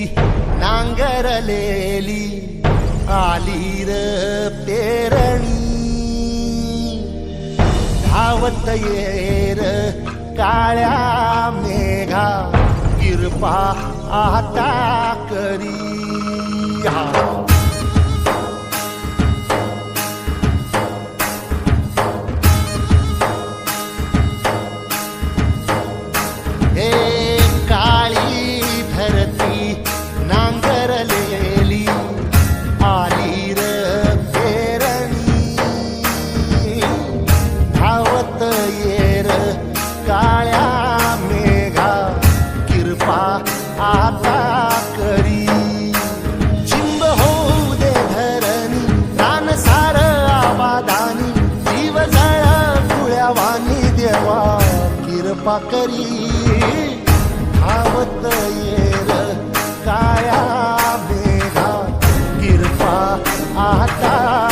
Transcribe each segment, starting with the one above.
धरती नांगरलेली आली र पेरणी धावत येर काळ्या मेघा किरपा आता करी पाकरी धावत येर काया मेघा किरपा आता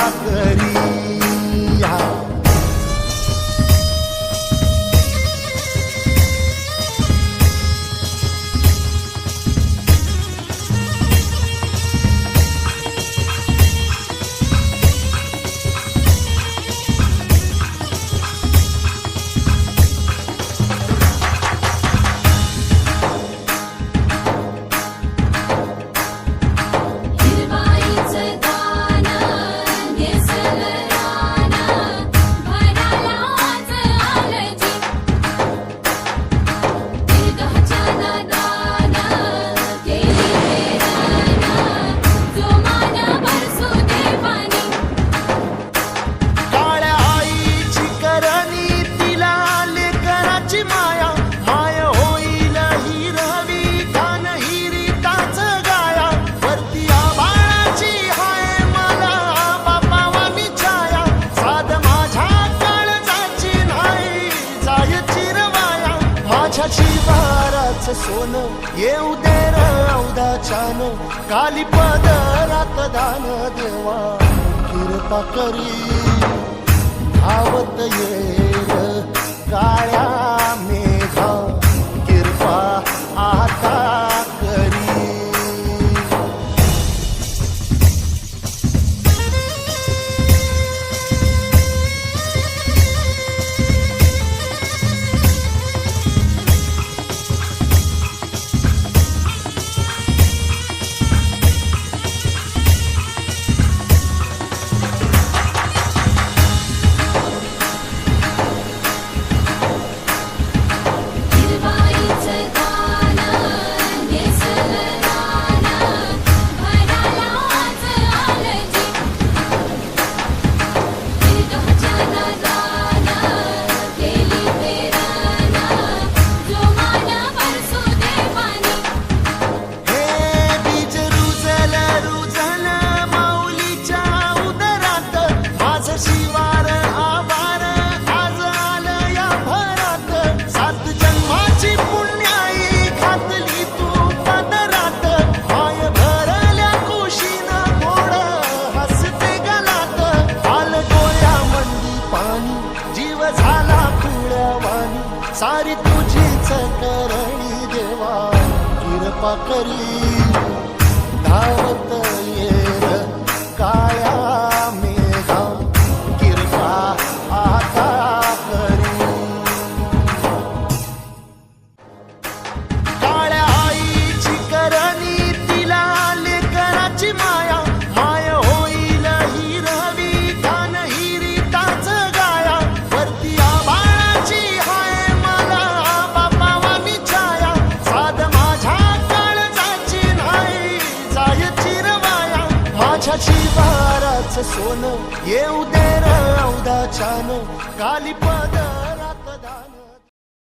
माया माय होईल हिरवी कान हिरीताच गाया. वरती आबाळाची हाय मला बापावानी छाया. साध माझ्या काळजाची नाही जाय चिरवाया. माझ्या शिवाराच सोनं येऊ दे र औदाच्यान काली पदरात दान देवा कृपा करी आवत ये. सारी तुझीच करणी देवा कृपा करी. धावत माझ्या शिवाराच सोनं येऊ दे र औदाच्यान. काली पद